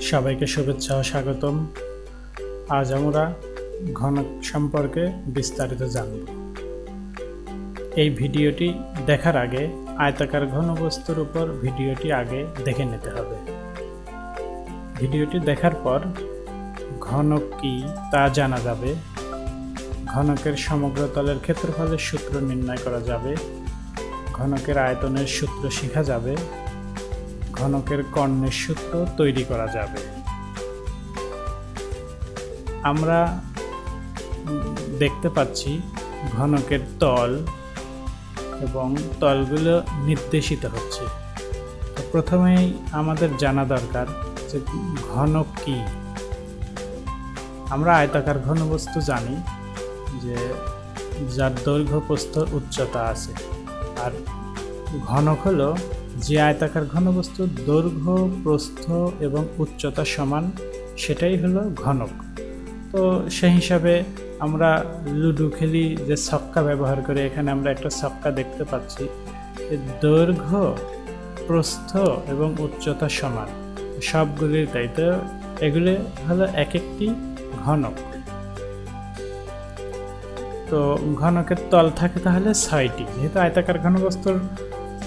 সবাইকে শুভেচ্ছা ও স্বাগতম। আজ আমরা ঘনক সম্পর্কে বিস্তারিত জানব। এই ভিডিওটি দেখার আগে আয়তাকার ঘনবস্তুর উপর ভিডিওটি আগে দেখে নিতে হবে। ভিডিওটি দেখার পর ঘনক কি তা জানা যাবে। ঘনকের সমগ্র তলের ক্ষেত্রফলের সূত্র নির্ণয় করা যাবে। ঘনকের আয়তনের সূত্র শেখা যাবে। ঘনকের কর্ণের সূত্র তৈরি করা যাবে। আমরা দেখতে পাচ্ছি ঘনকের তল এবং তলগুলো নির্দেশিত হচ্ছে। প্রথমেই আমাদের জানা দরকার যে ঘনক কি। আমরা আয়তাকার ঘনবস্তু জানি যে যার দৈর্ঘ্য প্রস্থ উচ্চতা আছে। আর ঘনক হলো যে আয়তাকার ঘনবস্তুর দৈর্ঘ্য, প্রস্থ এবং উচ্চতা সমান, সেটাই হলো ঘনক। তো সেই হিসাবে আমরা লুডো খেলি, যে ছক্কা ব্যবহার করে এখানে আমরা একটা ছক্কা দেখতে পাচ্ছি। দৈর্ঘ্য, প্রস্থ এবং উচ্চতা সমান, সবগুলির তাই তো এগুলি হলো এক একটি ঘনক। তো ঘনকের তল থাকে তাহলে ছয়টি, যেহেতু আয়তাকার ঘনবস্তুর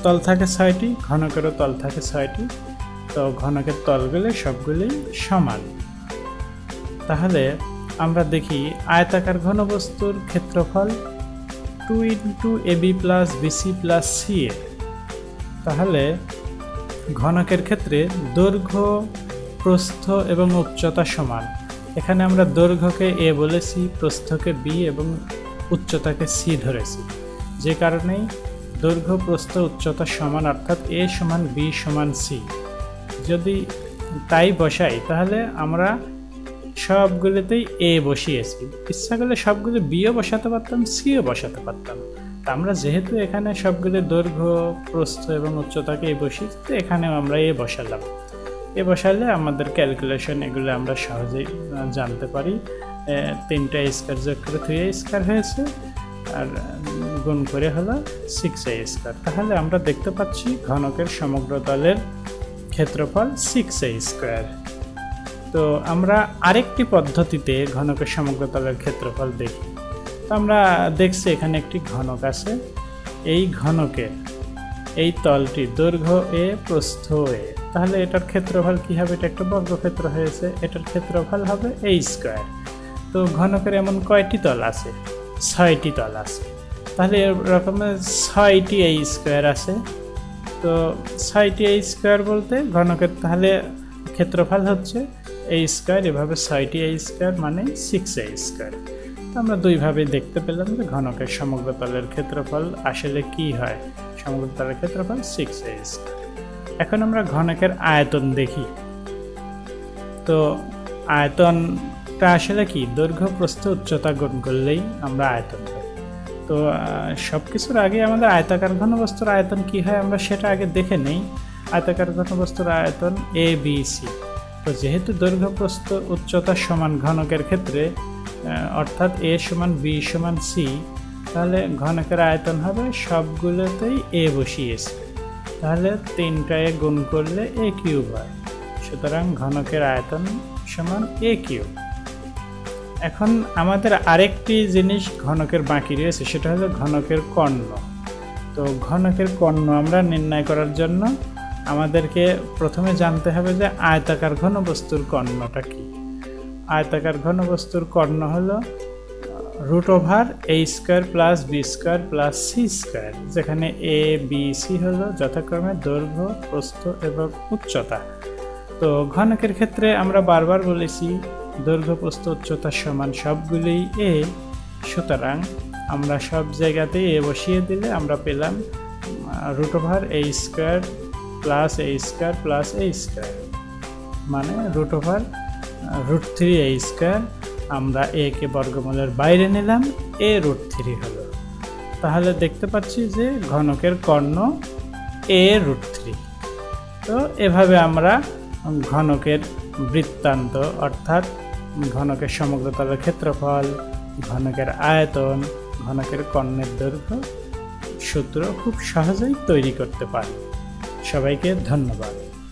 তল থাকে ছয়টি, ঘনকেরও তল থাকে ছয়টি। তো ঘনকের তলগুলি সবগুলি সমান। তাহলে আমরা দেখি আয়তাকার ঘনবস্তুর ক্ষেত্রফল two into A B plus BC plus C A তাহলে ঘনকের ক্ষেত্রে দৈর্ঘ্য, প্রস্থ এবং উচ্চতা সমান। এখানে আমরা দৈর্ঘ্যকে এ বলেছি, প্রস্থকে বি এবং উচ্চতাকে সি ধরেছি। যে কারণেই দৈর্ঘ্য, প্রস্থ, উচ্চতা সমান অর্থাৎ এ সমান বি সমান সি। যদি তাই বসাই, তাহলে আমরা সবগুলোতেই এ বসিয়েছি। ইচ্ছা করলে সবগুলো বিও বসাতে পারতাম, সিও বসাতে পারতাম। তা আমরা যেহেতু এখানে সবগুলো দৈর্ঘ্য, প্রস্থ এবং উচ্চতাকে এ বসিয়েছি, তো এখানেও আমরা এ বসালাম। এ বসালে আমাদের ক্যালকুলেশন এগুলো আমরা সহজেই জানতে পারি। তিনটা স্কোয়ার যোগ করে থ্রি স্কোয়ার হয়েছে। আর গুণ করে হলো সিক্স এ স্কোয়ার তাহলে আমরা দেখতে পাচ্ছি ঘনকের সমগ্র তলের ক্ষেত্রফল সিক্স এ স্কোয়ার তো আমরা আরেকটি পদ্ধতিতে ঘনকের সমগ্র তলের ক্ষেত্রফল দেখি। তো আমরা দেখছি এখানে একটি ঘনক আছে। এই ঘনকের, এই তলটি দৈর্ঘ্য এ প্রস্থ এ তাহলে এটার ক্ষেত্রফল কী হবে? এটা একটা বর্গক্ষেত্র হয়েছে। এটার ক্ষেত্রফল হবে এ স্কোয়ার তো ঘনকের এমন কয়টি তল আছে? ছয়টি তল আছে। তাহলে এরকমের ছয়টি এই স্কোয়ার আছে। তো ছয়টি এই স্কোয়ার বলতে ঘনকের তাহলে ক্ষেত্রফল হচ্ছে এই স্কোয়ার এভাবে ছয়টি এই স্কোয়ার মানে সিক্স এই স্কোয়ার তো আমরা দুইভাবে দেখতে পেলাম যে ঘনকের সমগ্র তলের ক্ষেত্রফল আসলে কি হয়। সমগ্র তলের ক্ষেত্রফল সিক্স এই স্কোয়ার এখন আমরা ঘনকের আয়তন দেখি। তো আয়তনটা আসলে কি দৈর্ঘ্য, প্রস্থ, উচ্চতা গুণ করলেই আমরা আয়তন পাই। তো সব কিছুর আগে আমাদের আয়তাকার ঘন ঘনবস্তুর আয়তন কি হয় আমরা সেটা আগে দেখে নেই। আয়তাকার ঘন ঘনবস্তুর আয়তন এ বি সি তো যেহেতু দৈর্ঘ্য, প্রস্থ, উচ্চতা সমান ঘনকের ক্ষেত্রে অর্থাৎ এ সমান বি সমান সি তাহলে ঘনকের আয়তন হবে সবগুলোতেই এ বসিয়েছে তাহলে তিনটায় গুণ করলে এ কিউব হয়। সুতরাং ঘনকের আয়তন সমান এ কিউব। এখন আমাদের আরেকটি জিনিস ঘনকের বাকি রয়েছে, সেটা হলো ঘনকের কর্ণ। তো ঘনকের কর্ণ আমরা নির্ণয় করার জন্য আমাদেরকে প্রথমে জানতে হবে যে আয়তাকার ঘনবস্তুর কর্ণটা কি। আয়তাকার ঘনবস্তুর কর্ণ হলো root over A square plus B square plus C square, যেখানে এ বি সি হলো যথাক্রমে দৈর্ঘ্য, প্রস্থ এবং উচ্চতা। তো ঘনকের ক্ষেত্রে আমরা বারবার বলেছি দৈর্ঘ্য প্রস্থ উচ্চতা সমান সবগুলি এ। সুতরাং আমরা সব জায়গাতেই এ বসিয়ে দিলে আমরা পেলাম root over A square plus A square plus A square মানে root over root three A square আমরা এ কে বর্গমূলের বাইরে নিলাম এ রুট থ্রি হলো। তাহলে দেখতে পাচ্ছি যে ঘনকের কর্ণ এ রুট থ্রি তো এভাবে আমরা ঘনকের বৃত্তান্ত, অর্থাৎ ঘনকের সমগ্র তলের ক্ষেত্রফল, ঘনকের আয়তন, ঘনকের কর্ণের দৈর্ঘ্য, সূত্র খুব সহজেই তৈরি করতে পারে। সবাইকে ধন্যবাদ।